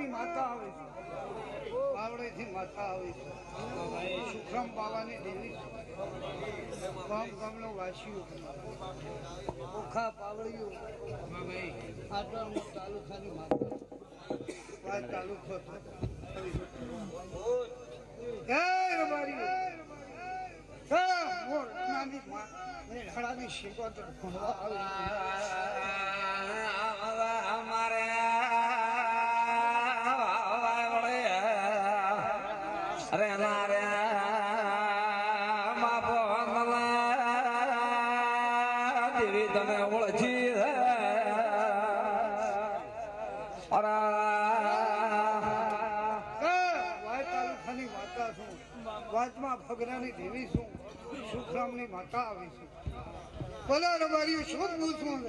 ની માતા આવે છે. પાવડે માતા આવે છે. સુખરામ બાવાની દેવી ગામ ગામનો વાસીઓ. ઓખા પાવડીઓ આટલાનો તાલુકાની માતા. આ તાલુકો જય નાની ભણવા આવે અરે મારે બાપો દેવી તને ઓળખી અરે વાતમાં ભગરાની દેવી છું. સુખરામની માતા આવી છે. બોલો મારી શું પૂછવું